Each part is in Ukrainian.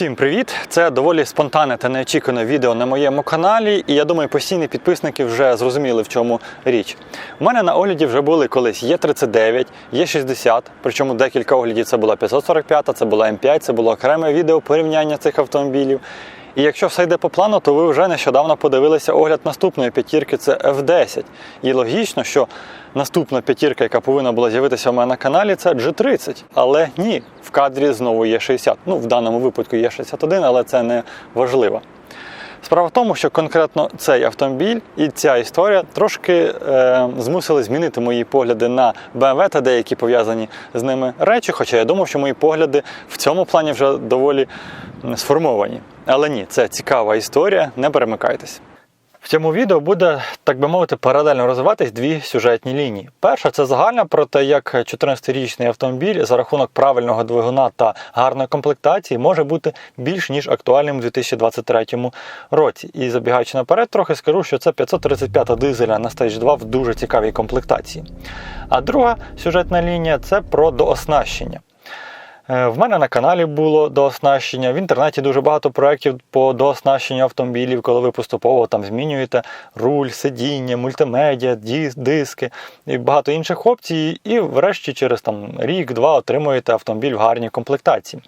Всім привіт! Це доволі спонтанне та неочікуване відео на моєму каналі, і я думаю, постійні підписники вже зрозуміли, в чому річ. У мене на огляді вже були колись Є39, Є60, причому декілька оглядів це була 545, це була М5, це було окреме відео порівняння цих автомобілів. І якщо все йде по плану, то ви вже нещодавно подивилися огляд наступної п'ятірки це F10. І логічно, що наступна п'ятірка, яка повинна була з'явитися у мене на каналі, це G30. Але ні, в кадрі знову є 60. Ну, в даному випадку є 61, але це не важливо. Справа в тому, що конкретно цей автомобіль і ця історія трошки е, змусили змінити мої погляди на BMW та деякі пов'язані з ними речі. Хоча я думав, що мої погляди в цьому плані вже доволі сформовані. Але ні, це цікава історія, не перемикайтесь. В цьому відео буде, так би мовити, паралельно розвиватись дві сюжетні лінії. Перша це загальна про те, як 14-річний автомобіль за рахунок правильного двигуна та гарної комплектації може бути більш ніж актуальним у 2023 році. І забігаючи наперед, трохи скажу, що це 535 дизеля на Stage 2 в дуже цікавій комплектації. А друга сюжетна лінія це про дооснащення. Е, В мене на каналі було дооснащення. В інтернеті дуже багато проєктів по дооснащенню автомобілів, коли ви поступово там змінюєте руль, сидіння, мультимедіа, диски і багато інших опцій. І врешті через там рік-два отримуєте автомобіль в гарній комплектації.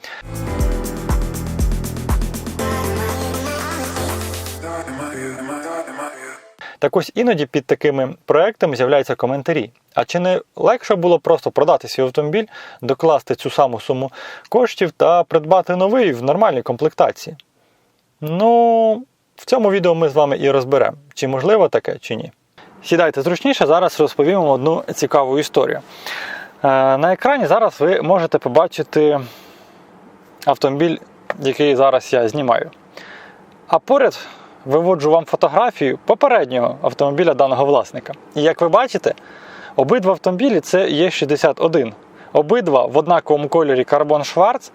Так ось іноді під такими проектами з'являються коментарі. А чи не легше було просто продати свій автомобіль, докласти цю саму суму коштів та придбати новий в нормальній комплектації? Ну, в цьому відео ми з вами і розберемо, чи можливо таке, чи ні. Сідайте зручніше, зараз розповім вам одну цікаву історію. Е, На екрані зараз ви можете побачити автомобіль, який зараз я знімаю. А поряд виводжу вам фотографію попереднього автомобіля даного власника. І як ви бачите, обидва автомобілі це Є61. Обидва в однаковому кольорі карбон Шварц.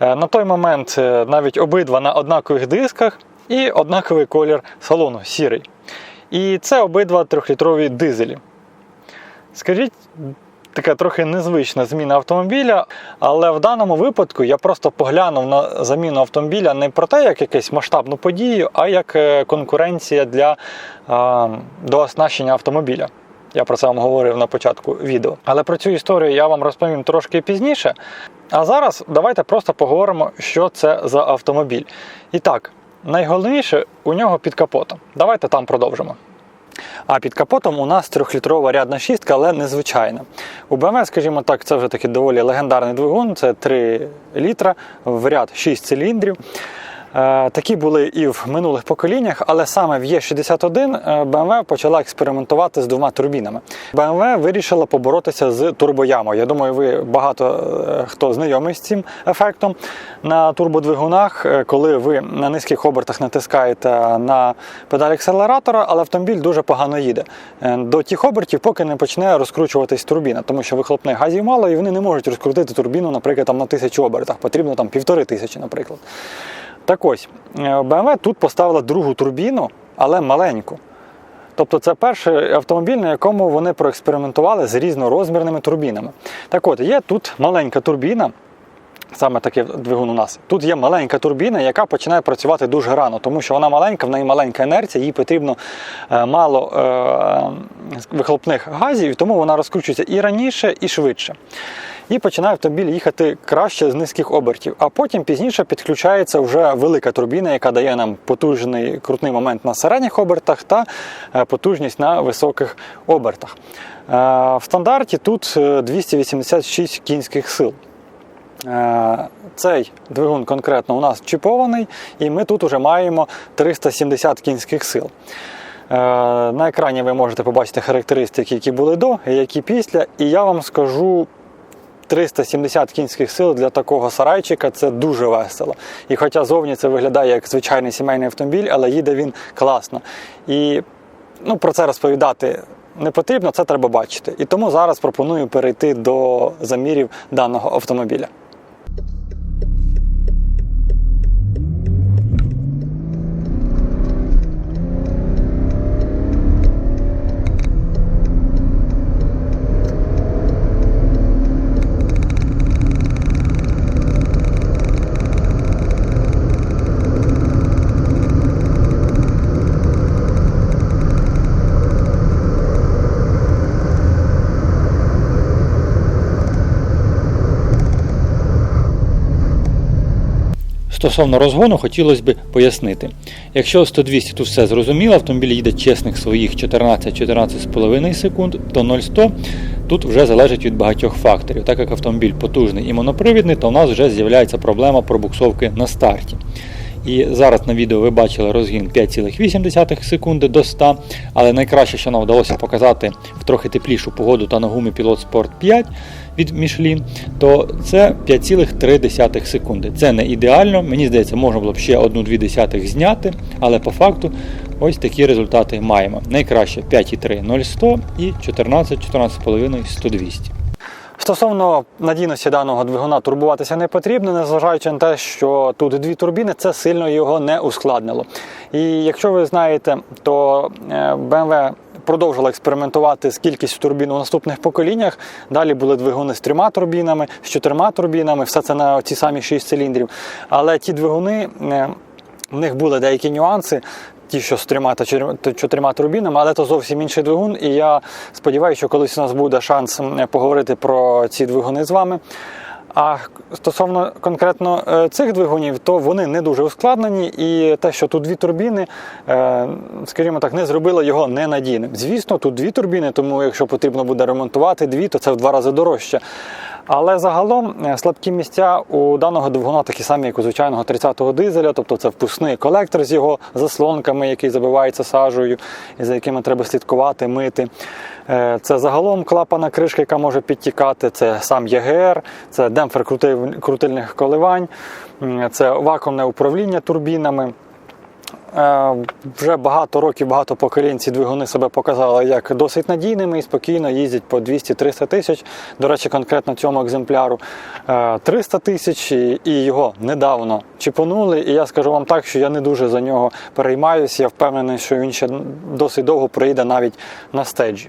Е, На той момент е, навіть обидва на однакових дисках і однаковий колір салону сірий. І це обидва трьохлітрові дизелі. Скажіть, така трохи незвична зміна автомобіля, але в даному випадку я просто поглянув на заміну автомобіля не про те, як якусь масштабну подію, а як е, конкуренція для дооснащення автомобіля. Я про це вам говорив на початку відео. Але про цю історію я вам розповім трошки пізніше. А зараз давайте просто поговоримо, що це за автомобіль. І так, найголовніше у нього під капотом. Давайте там продовжимо. А під капотом у нас трьохлітрова рядна шістка, але незвичайна. У BMW, скажімо так, це вже такий доволі легендарний двигун, це 3 літра в ряд 6 циліндрів. Е, Такі були і в минулих поколіннях, але саме в Е61 е, BMW почала експериментувати з двома турбінами. BMW вирішила поборотися з турбоямою. Я думаю, ви багато е, хто знайомий з цим ефектом на турбодвигунах, е, коли ви на низьких обертах натискаєте на педаль акселератора, але автомобіль дуже погано їде Е, до тих обертів, поки не почне розкручуватись турбіна, тому що вихлопних газів мало і вони не можуть розкрутити турбіну, наприклад, там на тисячу обертах. Потрібно там півтори тисячі, наприклад. Так ось, е, BMW тут поставила другу турбіну, але маленьку. Тобто це перший автомобіль, на якому вони проекспериментували з різнорозмірними турбінами. Так от, є тут маленька турбіна, саме такий двигун у нас. Тут є маленька турбіна, яка починає працювати дуже рано, тому що вона маленька, в неї маленька інерція, їй потрібно е, мало е, вихлопних газів, тому вона розкручується і раніше, і швидше. І починає автомобіль їхати краще з низьких обертів. А потім пізніше підключається вже велика турбіна, яка дає нам потужний крутний момент на середніх обертах та е, потужність на високих обертах. Е, В стандарті тут е, 286 кінських сил. Е, Цей двигун конкретно у нас чіпований, і ми тут вже маємо 370 кінських сил. Е, На екрані ви можете побачити характеристики, які були до які після. І я вам скажу 370 кінських сил для такого сарайчика це дуже весело. І хоча зовні це виглядає як звичайний сімейний автомобіль, але їде він класно. І ну, про це розповідати не потрібно, це треба бачити. І тому зараз пропоную перейти до замірів даного автомобіля. Стосовно розгону, хотілося б пояснити. Якщо 100-200 тут все зрозуміло, автомобіль їде чесних своїх 14-14,5 секунд, то 0-100 тут вже залежить від багатьох факторів. Так як автомобіль потужний і монопривідний, то у нас вже з'являється проблема пробуксовки на старті. І зараз на відео ви бачили розгін 5,8 секунди до 100, але найкраще, що нам вдалося показати в трохи теплішу погоду та на гумі Pilot Sport 5 від Michelin, то це 5,3 секунди. Це не ідеально, мені здається, можна було б ще 1,2 зняти, але по факту ось такі результати маємо. Найкраще 5,3 0100 і 14, 14,5 100-200. Стосовно надійності даного двигуна турбуватися не потрібно, незважаючи на те, що тут дві турбіни, це сильно його не ускладнило. І якщо ви знаєте, то е, BMW продовжила експериментувати з кількістю турбін у наступних поколіннях. Далі були двигуни з трьома турбінами, з чотирма турбінами, все це на ті самі шість циліндрів. Але ті двигуни. е, в них були деякі нюанси, ті, що з трьома та чотирма- турбінами, але то зовсім інший двигун. І я сподіваюся, що колись у нас буде шанс поговорити про ці двигуни з вами. А стосовно конкретно е, цих двигунів, то вони не дуже ускладнені, і те, що тут дві турбіни, е, скажімо так, не зробило його ненадійним. Звісно, тут дві турбіни, тому якщо потрібно буде ремонтувати дві, то це в два рази дорожче. Але загалом е, слабкі місця у даного двигуна такі самі, як у звичайного 30-го дизеля, тобто це впускний колектор з його заслонками, який забивається сажею, і за якими треба слідкувати, мити. Е, Це загалом клапана кришка, яка може підтікати, це сам ЄГР, це демпфер крутильних коливань, це вакуумне управління турбінами. Е, Вже багато років, багато поколінь ці двигуни себе показали як досить надійними і спокійно їздять по 200-300 тисяч. До речі, конкретно цьому екземпляру е, 300 тисяч, і і його недавно чіпонули. І я скажу вам так, що я не дуже за нього переймаюся. Я впевнений, що він ще досить довго проїде навіть на стеджі.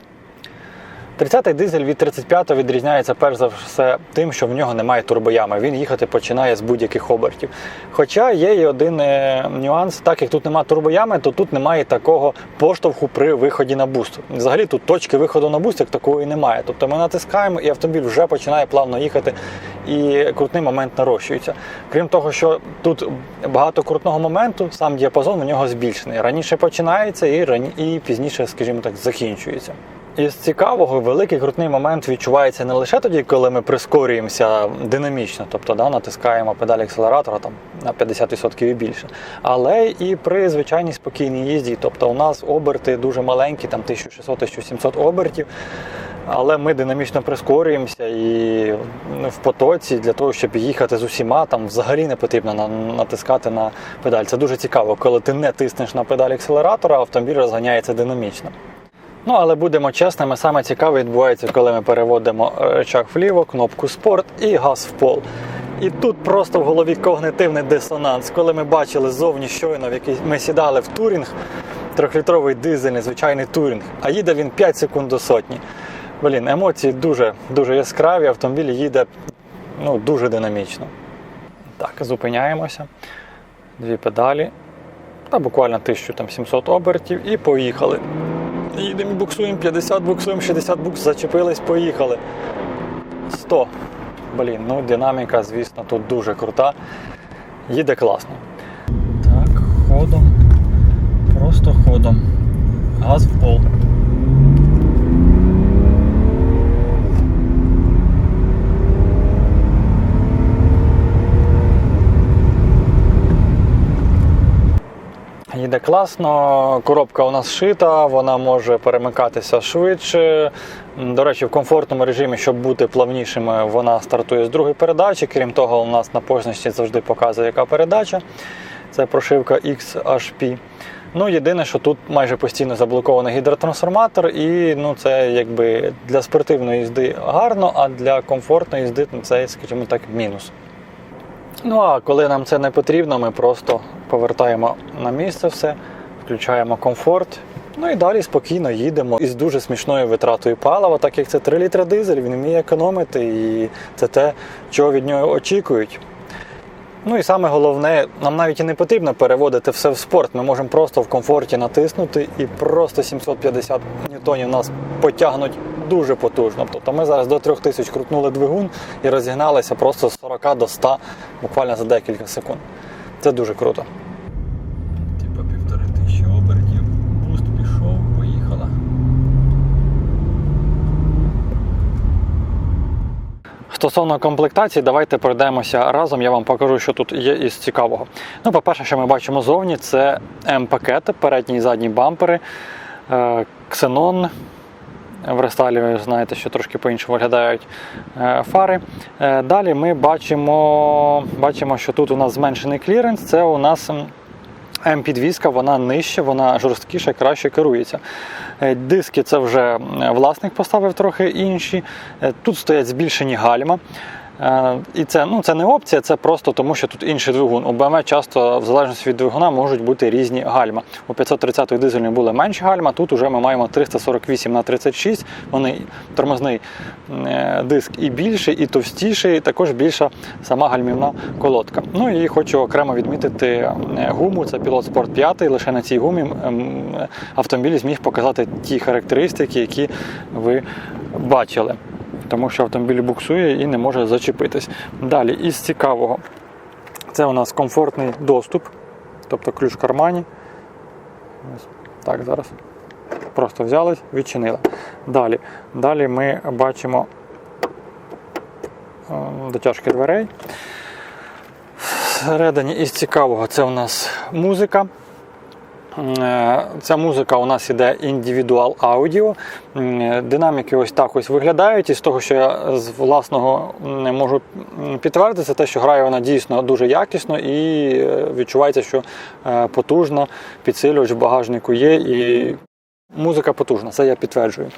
30-й дизель від 35-го відрізняється перш за все тим, що в нього немає турбоями. Він їхати починає з будь-яких обертів. Хоча є і один е, нюанс, так як тут немає турбоями, то тут немає такого поштовху при виході на буст. Взагалі тут точки виходу на буст як такої немає. Тобто ми натискаємо і автомобіль вже починає плавно їхати, і крутний момент нарощується. Крім того, що тут багато крутного моменту, сам діапазон у нього збільшений. Раніше починається і, пізніше, скажімо так, закінчується. Із цікавого, великий крутний момент відчувається не лише тоді, коли ми прискорюємося динамічно, тобто да, натискаємо педаль акселератора там, на 50% і більше, але і при звичайній спокійній їзді. Тобто у нас оберти дуже маленькі, там 1600-1700 обертів, але ми динамічно прискорюємося і ну, в потоці для того, щоб їхати з усіма, там взагалі не потрібно на- натискати на педаль. Це дуже цікаво, коли ти не тиснеш на педаль акселератора, автомобіль розганяється динамічно. Ну, але будемо чесними, саме цікаве відбувається, коли ми переводимо рычаг вліво, кнопку спорт і газ в пол. І тут просто в голові когнитивний дисонанс. Коли ми бачили ззовні щойно, в який ми сідали в турінг, трьохлітровий дизельний, звичайний турінг, а їде він 5 секунд до сотні. Блін, емоції дуже, дуже яскраві, автомобіль їде ну, дуже динамічно. Так, зупиняємося. Дві педалі. Та буквально 1700 обертів і поїхали. Їдемо, буксуємо 50, буксуємо 60 букс, зачепились, поїхали. 100. Блін, ну динаміка, звісно, тут дуже крута. Їде класно. Так, ходом. Просто ходом. Газ в пол. Їде класно, коробка у нас шита, вона може перемикатися швидше. До речі, в комфортному режимі, щоб бути плавнішими, вона стартує з другої передачі. Крім того, у нас на позначці завжди показує, яка передача. Це прошивка XHP. Ну, єдине, що тут майже постійно заблокований гідротрансформатор, і ну, це якби для спортивної їзди гарно, а для комфортної їзди ну, це, скажімо так, мінус. Ну а коли нам це не потрібно, ми просто повертаємо на місце все, включаємо комфорт. Ну і далі спокійно їдемо із дуже смішною витратою палива, так як це 3 літри дизель, він вміє економити, і це те, чого від нього очікують. Ну і саме головне, нам навіть і не потрібно переводити все в спорт. Ми можемо просто в комфорті натиснути і просто 750 ньютонів нас потягнуть дуже потужно. Тобто ми зараз до 3000 крутнули двигун і розігналися просто з 40 до 100 буквально за декілька секунд. Це дуже круто. Типа півтори тисячі обертів, буст пішов, поїхала. Стосовно комплектації, давайте пройдемося разом. Я вам покажу, що тут є із цікавого. Ну, по-перше, що ми бачимо зовні, це М-пакет, передні і задні бампери, е, ксенон. В рестайлі ви знаєте, що трошки по-іншому виглядають е, фари. Е, Далі ми бачимо, бачимо, що тут у нас зменшений кліренс. Це у нас М-підвізка, вона нижча, вона жорсткіша, краще керується. Е, Диски це вже власник поставив трохи інші. Е, Тут стоять збільшені гальма. Е, І це, ну, це не опція, це просто тому, що тут інший двигун. У BMW часто, в залежності від двигуна, можуть бути різні гальма. У 530 дизельної були менші гальма, тут вже ми маємо 348 на 36 Вони тормозний е, диск і більший, і товстіший, і також більша сама гальмівна колодка. Ну і хочу окремо відмітити е, гуму. Це Pilot Sport 5. Лише на цій гумі автомобіль зміг показати ті характеристики, які ви бачили тому що автомобіль буксує і не може зачепитись. Далі, із цікавого, це у нас комфортний доступ, тобто ключ в кармані. Так, зараз. Просто взялись, відчинили. Далі, Далі ми бачимо е, дотяжки дверей. Всередині із цікавого це у нас музика. Е, Ця музика у нас іде індивідуал аудіо. Динаміки ось так ось виглядають. І з того, що я з власного м, можу підтвердити, це те, що грає вона дійсно дуже якісно і е, відчувається, що е, потужно, підсилювач в багажнику є, і музика потужна, це я підтверджую.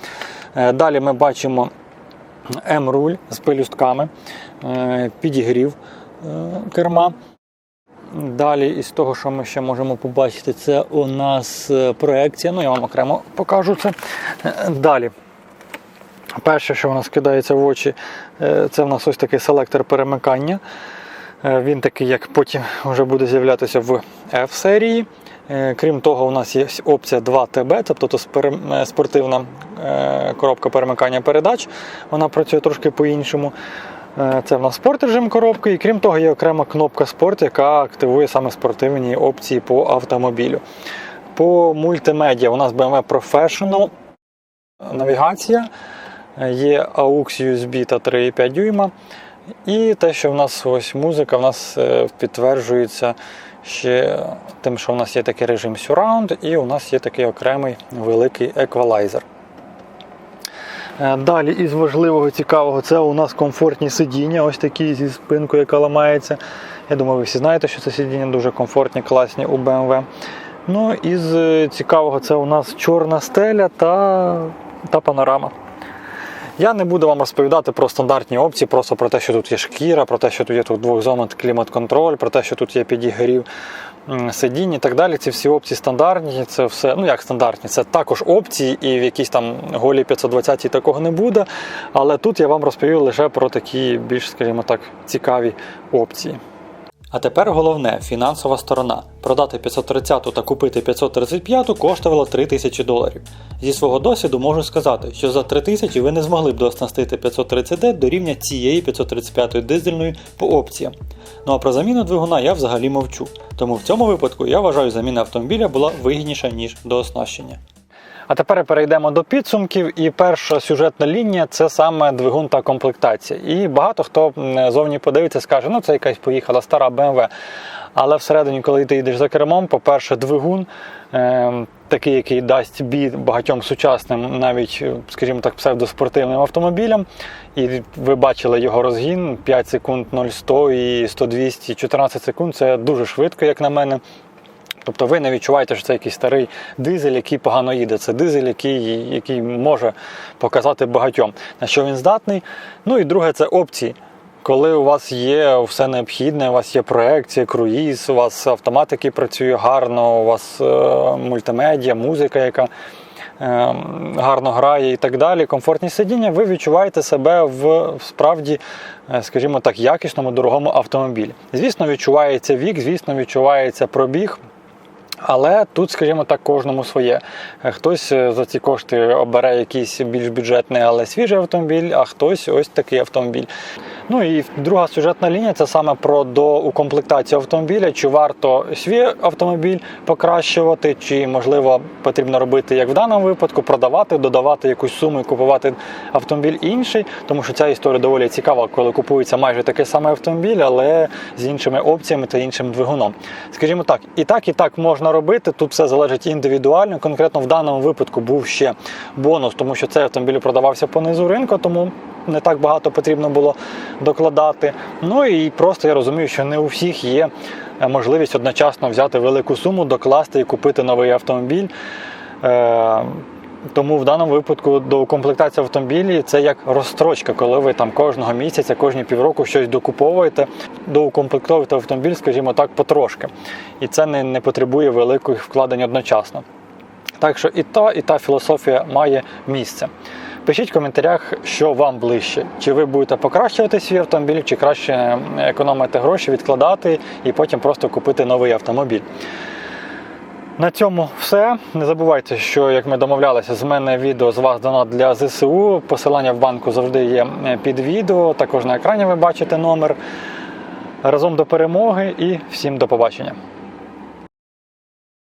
Е, Далі ми бачимо М-руль з пелюстками, е, підігрів е, керма. Далі, із того, що ми ще можемо побачити, це у нас е, проекція. Ну, я вам окремо покажу це. Е, Далі. Перше, що у нас кидається в очі, е, це у нас ось такий селектор перемикання. Він такий, як потім вже буде з'являтися в F-серії. Крім того, у нас є опція 2TB, тобто спортивна коробка перемикання передач. Вона працює трошки по-іншому. Е, Це в нас спорт режим коробки, і крім того, є окрема кнопка спорт, яка активує саме спортивні опції по автомобілю. По мультимедіа у нас BMW Professional навігація, є AUX USB та 3,5 дюйма. І те, що в нас ось музика, в нас е, підтверджується ще тим, що в нас є такий режим Surround, і у нас є такий окремий великий еквалайзер. Е, Далі із важливого цікавого це у нас комфортні сидіння, ось такі зі спинкою, яка ламається. Я думаю, ви всі знаєте, що це сидіння дуже комфортні, класні у BMW. Ну, із е, цікавого це у нас чорна стеля та, та панорама. Я не буду вам розповідати про стандартні опції, просто про те, що тут є шкіра, про те, що тут є тут двохзонний клімат-контроль, про те, що тут є підігрів сидінь і так далі. Ці всі опції стандартні, це все, ну як стандартні, це також опції, і в якійсь там голі 520 такого не буде. Але тут я вам розповів лише про такі більш, скажімо так, цікаві опції. А тепер головне фінансова сторона. Продати 530 та купити 535 коштувало 3000 доларів. Зі свого досвіду можу сказати, що за 3000 ви не змогли б дооснастити 530D до рівня цієї 535 дизельної по опціям. Ну а про заміну двигуна я взагалі мовчу. Тому в цьому випадку я вважаю, заміна автомобіля була вигідніша ніж дооснащення. А тепер перейдемо до підсумків. І перша сюжетна лінія це саме двигун та комплектація. І багато хто зовні подивиться, скаже, ну це якась поїхала стара BMW. Але всередині, коли ти йдеш за кермом, по-перше, двигун, е, такий, який дасть бій багатьом сучасним, навіть, е, скажімо так, псевдоспортивним автомобілям. І ви бачили його розгін 5 секунд 0-100 і 100-200, 14 секунд. Це дуже швидко, як на мене. Тобто ви не відчуваєте, що це якийсь старий дизель, який погано їде. Це дизель, який, який може показати багатьом, на що він здатний. Ну і друге, це опції. Коли у вас є все необхідне, у вас є проекція, круїз, у вас автомат, який працює гарно, у вас е, мультимедіа, музика, яка е, гарно грає і так далі, комфортні сидіння, ви відчуваєте себе в справді, е, скажімо так, якісному дорогому автомобілі. Звісно, відчувається вік, звісно, відчувається пробіг. Але тут, скажімо так, кожному своє. Е, Хтось е, за ці кошти обере якийсь більш бюджетний, але свіжий автомобіль, а хтось ось такий автомобіль. Ну і друга сюжетна лінія це саме про доукомплектацію автомобіля. Чи варто свій автомобіль покращувати, чи можливо потрібно робити як в даному випадку, продавати, додавати якусь суму і купувати автомобіль інший, тому що ця історія доволі цікава, коли купується майже такий самий автомобіль, але з іншими опціями та іншим двигуном. Скажімо так, і так, і так можна робити. Тут все залежить індивідуально. Конкретно в даному випадку був ще бонус, тому що цей автомобіль продавався по низу ринку, тому не так багато потрібно було докладати. Ну і просто я розумію, що не у всіх є е, можливість одночасно взяти велику суму, докласти і купити новий автомобіль. Е, Тому в даному випадку до комплектації автомобілів це як розстрочка, коли ви там кожного місяця, кожні півроку щось докуповуєте, доукомплектовуєте автомобіль, скажімо так, потрошки. І це не, не потребує великих вкладень одночасно. Так що і та, і та філософія має місце. Пишіть в коментарях, що вам ближче. Чи ви будете покращувати свій автомобіль, чи краще економити гроші, відкладати і потім просто купити новий автомобіль. На цьому все. Не забувайте, що як ми домовлялися, з мене відео з вас донат для ЗСУ. Посилання в банку завжди є під відео. Також на екрані ви бачите номер. Разом до перемоги і всім до побачення.